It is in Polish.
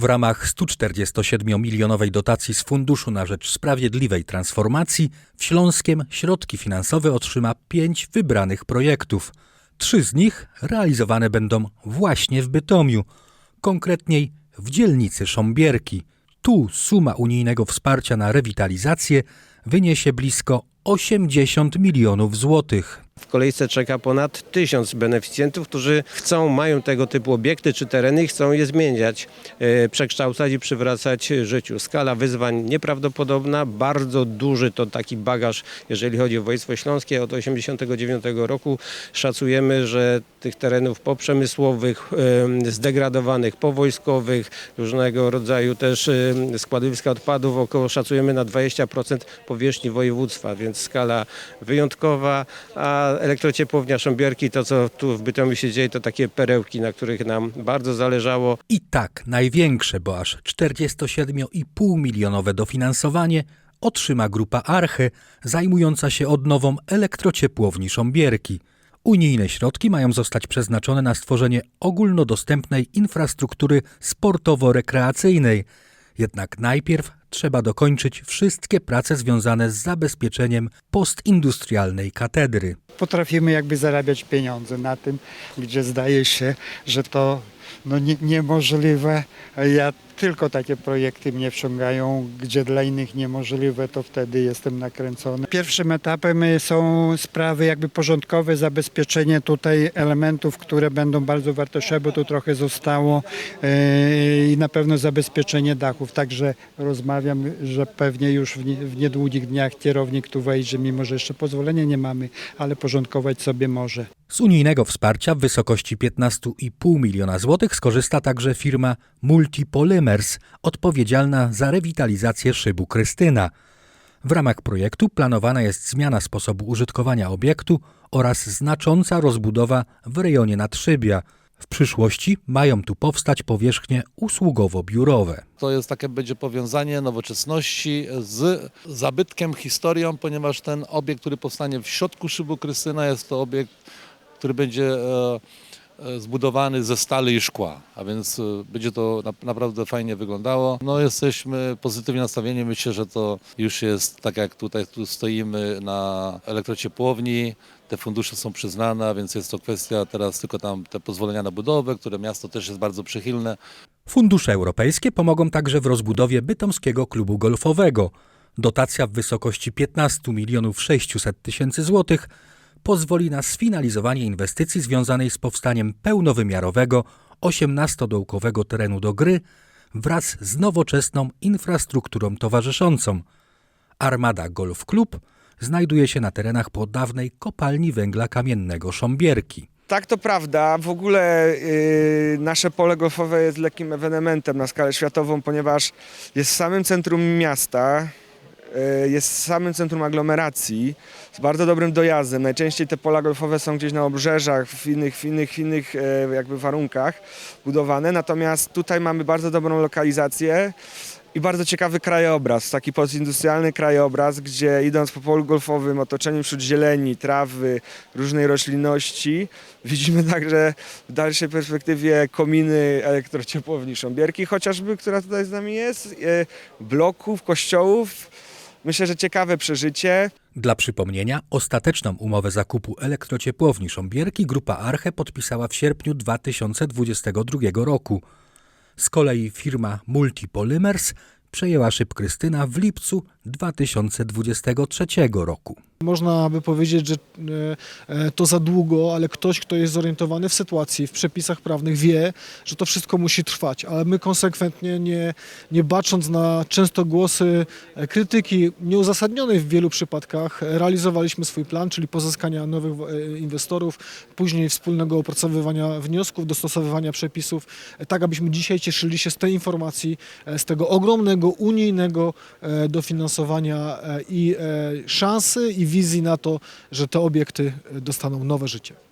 W ramach 147-milionowej dotacji z Funduszu na Rzecz Sprawiedliwej Transformacji w Śląskiem środki finansowe otrzyma pięć wybranych projektów. Trzy z nich realizowane będą właśnie w Bytomiu, konkretniej w dzielnicy Sząbierki. Tu suma unijnego wsparcia na rewitalizację wyniesie blisko 80 milionów złotych. W kolejce czeka ponad tysiąc beneficjentów, którzy chcą, mają tego typu obiekty czy tereny i chcą je zmieniać, e, przekształcać i przywracać życiu. Skala wyzwań nieprawdopodobna, bardzo duży to taki bagaż, jeżeli chodzi o województwo śląskie. Od 1989 roku szacujemy, że tych terenów poprzemysłowych, zdegradowanych, powojskowych, różnego rodzaju też składowiska odpadów, około szacujemy na 20% powierzchni województwa, więc skala wyjątkowa, a elektrociepłownia Sząbierki, to co tu w Bytomiu się dzieje, to takie perełki, na których nam bardzo zależało. I tak największe, bo aż 47,5 milionowe dofinansowanie otrzyma grupa Arche, zajmująca się odnową elektrociepłowni Sząbierki. Unijne środki mają zostać przeznaczone na stworzenie ogólnodostępnej infrastruktury sportowo-rekreacyjnej. Jednak najpierw trzeba dokończyć wszystkie prace związane z zabezpieczeniem postindustrialnej katedry. potrafimy jakby zarabiać pieniądze na tym, gdzie zdaje się, że to no, nie, niemożliwe. Ja tylko takie projekty mnie wciągają, gdzie dla innych niemożliwe, to wtedy jestem nakręcony. Pierwszym etapem są sprawy jakby porządkowe, zabezpieczenie tutaj elementów, które będą bardzo wartościowe, bo tu trochę zostało yy, i na pewno zabezpieczenie dachów. Także rozmawiam, że pewnie już w niedługich dniach kierownik tu wejdzie, mimo że jeszcze pozwolenia nie mamy, ale porządkować sobie może. Z unijnego wsparcia w wysokości 15,5 miliona złotych skorzysta także firma Multipolymers, odpowiedzialna za rewitalizację szybu Krystyna. W ramach projektu planowana jest zmiana sposobu użytkowania obiektu oraz znacząca rozbudowa w rejonie nadszybia. W przyszłości mają tu powstać powierzchnie usługowo-biurowe. To jest takie będzie powiązanie nowoczesności z zabytkiem, historią, ponieważ ten obiekt, który powstanie w środku szybu Krystyna jest to obiekt, który będzie e, e, zbudowany ze stali i szkła, a więc e, będzie to na, naprawdę fajnie wyglądało. No jesteśmy pozytywnie nastawieni, myślę, że to już jest tak jak tutaj tu stoimy na elektrociepłowni, te fundusze są przyznane, a więc jest to kwestia teraz tylko tam te pozwolenia na budowę, które miasto też jest bardzo przychylne. Fundusze europejskie pomogą także w rozbudowie bytomskiego klubu golfowego. Dotacja w wysokości 15 milionów 600 tysięcy złotych pozwoli na sfinalizowanie inwestycji związanej z powstaniem pełnowymiarowego 18-dołkowego terenu do gry wraz z nowoczesną infrastrukturą towarzyszącą. Armada Golf Club znajduje się na terenach po dawnej kopalni węgla kamiennego Sząbierki. Tak, to prawda. W ogóle yy, nasze pole golfowe jest lekkim ewenementem na skalę światową, ponieważ jest w samym centrum miasta, jest w samym centrum aglomeracji, z bardzo dobrym dojazdem. Najczęściej te pola golfowe są gdzieś na obrzeżach, w innych, w innych, w innych yy, jakby warunkach budowane, natomiast tutaj mamy bardzo dobrą lokalizację. I bardzo ciekawy krajobraz, taki postindustrialny krajobraz, gdzie idąc po polu golfowym, otoczeniem wśród zieleni, trawy, różnej roślinności, widzimy także w dalszej perspektywie kominy elektrociepłowni Sząbierki, chociażby, która tutaj z nami jest, e, bloków, kościołów. Myślę, że ciekawe przeżycie. Dla przypomnienia, ostateczną umowę zakupu elektrociepłowni Sząbierki grupa Arche podpisała w sierpniu 2022 roku. Z kolei firma Multipolymers przejęła szyb Krystyna w lipcu 2023 roku. Można by powiedzieć, że e, e, to za długo, ale ktoś, kto jest zorientowany w sytuacji, w przepisach prawnych wie, że to wszystko musi trwać, ale my konsekwentnie, nie, nie bacząc na często głosy e, krytyki nieuzasadnionej w wielu przypadkach, realizowaliśmy swój plan, czyli pozyskania nowych inwestorów, później wspólnego opracowywania wniosków, dostosowywania przepisów, tak abyśmy dzisiaj cieszyli się z tej informacji, z tego ogromnego unijnego dofinansowania e, i e, szansy i wizji na to, że te obiekty e, dostaną nowe życie.